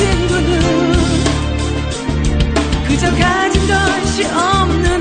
친구는 그저 가진 것이 없는